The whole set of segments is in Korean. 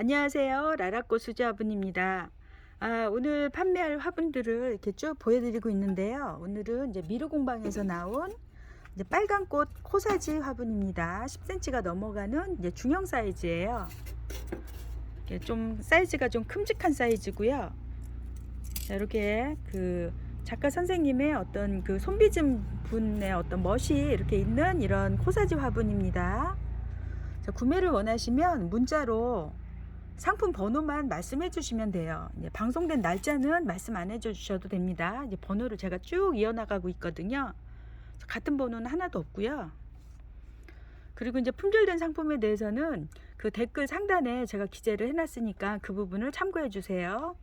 안녕하세요. 라라꽃 수자분입니다. 아, 오늘 판매할 화분들을 이렇게 쭉 보여드리고 있는데요. 오늘은 이제 미르공방에서 나온 이제 빨간 꽃 코사지 화분입니다. 10cm가 넘어가는 이제 중형 사이즈예요. 좀 사이즈가 좀 큼직한 사이즈고요. 자, 이렇게 그 작가 선생님의 어떤 그 손비즘 분의 어떤 멋이 이렇게 있는 이런 코사지 화분입니다. 자, 구매를 원하시면 문자로 상품 번호만 말씀해 주시면 돼요. 방송된 날짜는 말씀 안 해 주셔도 됩니다. 번호를 제가 쭉 이어나가고 있거든요. 같은 번호는 하나도 없고요. 그리고 이제 품절된 상품에 대해서는 그 댓글 상단에 제가 기재를 해놨으니까 그 부분을 참고해 주세요.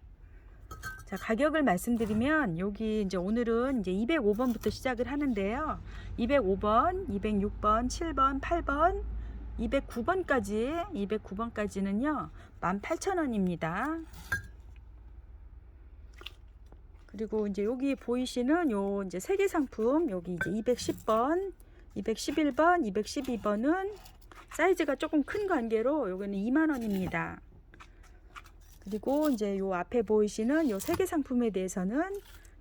자, 가격을 말씀드리면 여기 이제 오늘은 이제 205번부터 시작을 하는데요. 205번, 206번, 7번, 8번, 209번까지 209번까지는요 18,000원입니다. 그리고 이제 여기 보이시는 요 이제 세개 상품 여기 이제 210번, 211번, 212번은 사이즈가 조금 큰 관계로 여기는 2만 원입니다. 그리고 이제 요 앞에 보이시는 요세개 상품에 대해서는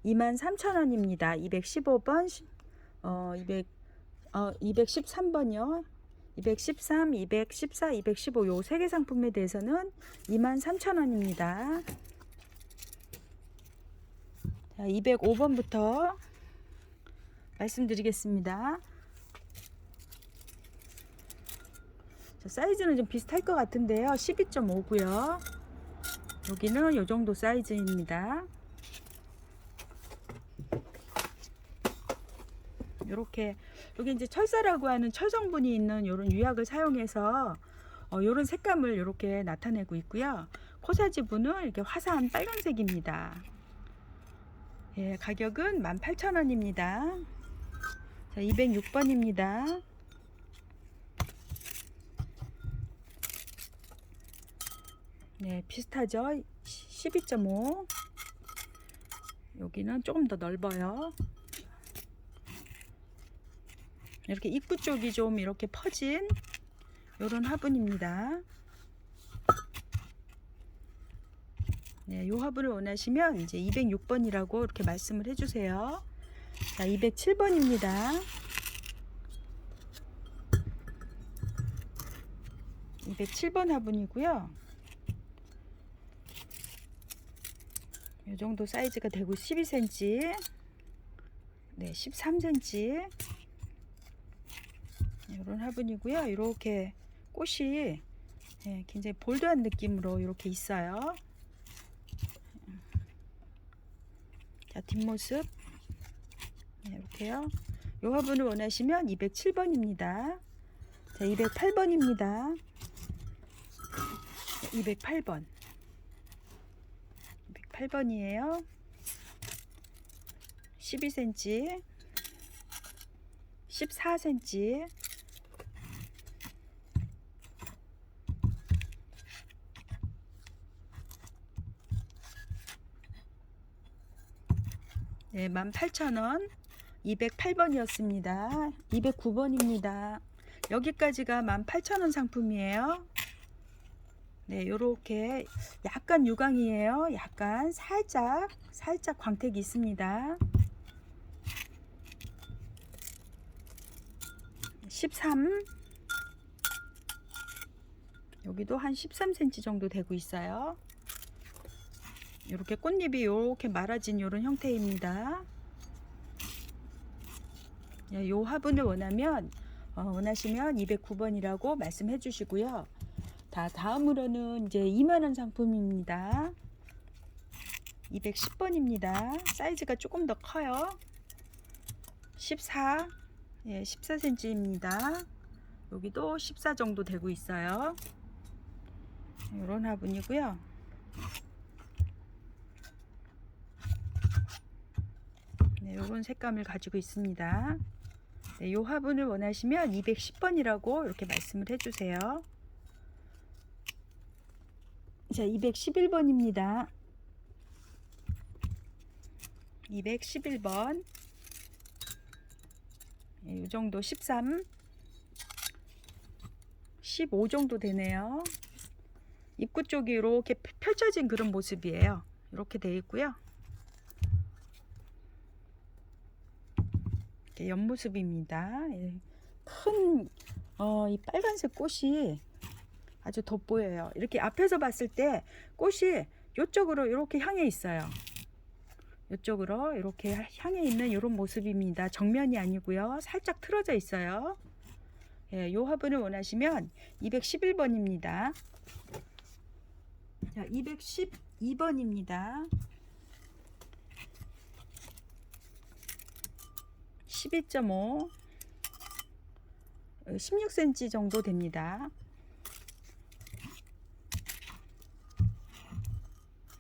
23,000원입니다. 215번, 어, 200, 어, 213번이요. 213, 214, 215 요 세 개 상품에 대해서는 23,000원입니다. 자, 205번부터 말씀드리겠습니다. 자, 사이즈는 좀 비슷할 것 같은데요. 12.5고요. 여기는 요 정도 사이즈입니다. 이렇게 여기 이제 철사라고 하는 철 성분이 있는 이런 유약을 사용해서 어, 이런 색감을 이렇게 나타내고 있고요. 코사지분은 이렇게 화사한 빨간색입니다. 예, 가격은 18,000원입니다. 자, 206번입니다. 네, 비슷하죠? 12.5. 여기는 조금 더 넓어요. 이렇게 입구 쪽이 좀 이렇게 퍼진 이런 화분입니다. 네, 요 화분을 원하시면 이제 206번이라고 이렇게 말씀을 해주세요. 자, 207번입니다. 207번 화분이고요. 이 정도 사이즈가 되고 12cm, 네, 13cm. 이런 화분이고요. 이렇게 꽃이 예, 굉장히 볼드한 느낌으로 이렇게 있어요. 자 뒷모습 네, 이렇게요. 이 화분을 원하시면 207번입니다. 자 208번입니다. 208번 208번이에요. 12cm 14cm 네, 18,000원 208번이었습니다. 209번입니다. 여기까지가 18,000원 상품이에요. 네, 요렇게 약간 유광이에요. 약간 살짝 살짝 광택이 있습니다. 13 여기도 한 13cm 정도 되고 있어요. 이렇게 꽃잎이 이렇게 말아진 이런 형태입니다. 이 화분을 원하면 어, 원하시면 209번이라고 말씀해 주시고요. 다 다음으로는 이제 2만원 상품입니다. 210번입니다. 사이즈가 조금 더 커요. 14, 예, 14cm입니다. 여기도 14 정도 되고 있어요. 이런 화분이고요. 네, 이런 색감을 가지고 있습니다. 네, 이 화분을 원하시면 210번이라고 이렇게 말씀을 해주세요. 자, 211번입니다. 211번. 네, 이 정도 13, 15 정도 되네요. 입구 쪽이 이렇게 펼쳐진 그런 모습이에요. 이렇게 되어 있고요. 옆모습입니다. 예. 큰, 어, 이 빨간색 꽃이 아주 돋보여요. 이렇게 앞에서 봤을 때 꽃이 이쪽으로 이렇게 향해 있어요. 이쪽으로 이렇게 향해 있는 이런 모습입니다. 정면이 아니고요. 살짝 틀어져 있어요. 예, 요 화분을 원하시면 211번입니다. 자, 212번입니다. 12.5 16cm 정도 됩니다.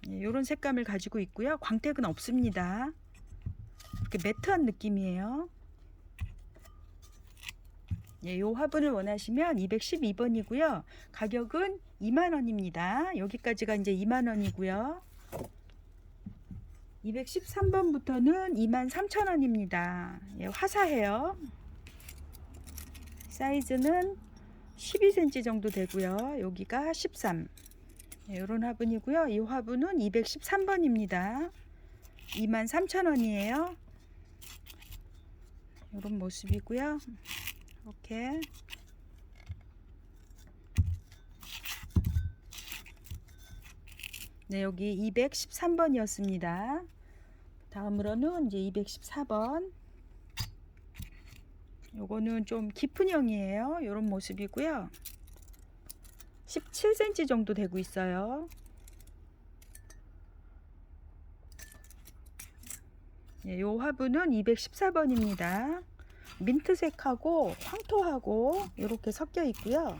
이런 색감을 가지고 있고요. 광택은 없습니다. 이렇게 매트한 느낌이에요. 예, 요 화분을 원하시면 212번이고요. 가격은 2만원입니다. 여기까지가 이제 2만원이고요. 213번부터는 23,000원입니다. 예, 화사해요. 사이즈는 12cm 정도 되고요. 여기가 13. 네, 이런 화분이고요. 이 화분은 213번입니다. 23,000원이에요. 이런 모습이고요. 이렇게 네, 여기 213번이었습니다. 다음으로는 이제 214번. 요거는 좀 깊은 형이에요. 이런 모습이고요. 17cm 정도 되고 있어요. 예, 요 화분은 214번입니다. 민트색하고 황토하고 이렇게 섞여 있고요.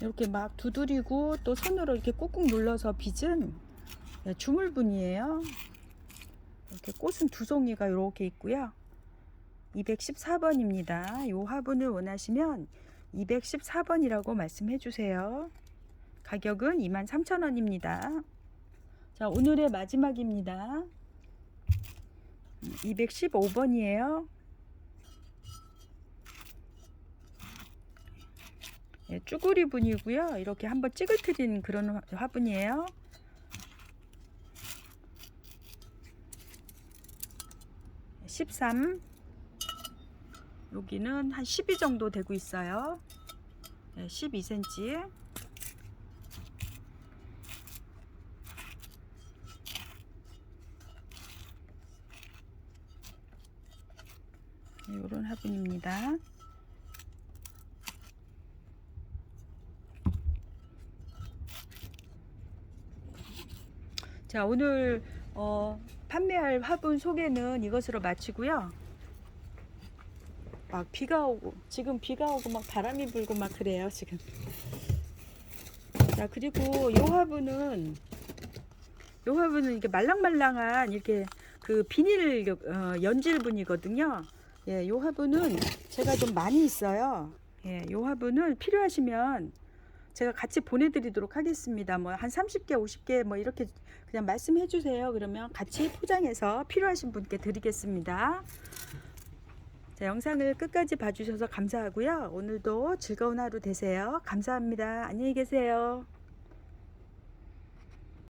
이렇게 막 두드리고 또 손으로 이렇게 꾹꾹 눌러서 빚은 예, 주물분이에요. 이렇게 꽃은 두 송이가 이렇게 있고요. 214번입니다. 요 화분을 원하시면 214번이라고 말씀해 주세요. 가격은 23,000원입니다. 자, 오늘의 마지막입니다. 215번이에요. 예, 쭈구리 분이고요. 이렇게 한번 찌글트린 그런 화- 화분이에요. (13) 여기는 한 12 정도 되고 있어요. 네, 12cm. 이런 화분입니다. 자, 오늘 어, 판매할 화분 소개는 이것으로 마치고요. 막 비가 오고 지금 비가 오고 막 바람이 불고 막 그래요 지금. 자 그리고 요 화분은 요 화분은 이렇게 말랑말랑한 이렇게 그 비닐 어, 연질분이거든요. 예, 요 화분은 제가 좀 많이 있어요. 예, 요 화분을 필요하시면 제가 같이 보내드리도록 하겠습니다 뭐 한 30개 50개 뭐 이렇게 그냥 말씀해 주세요 그러면 같이 포장해서 필요하신 분께 드리겠습니다 자, 영상을 끝까지 봐주셔서 감사하고요. 오늘도 즐거운 하루 되세요. 감사합니다. 안녕히 계세요.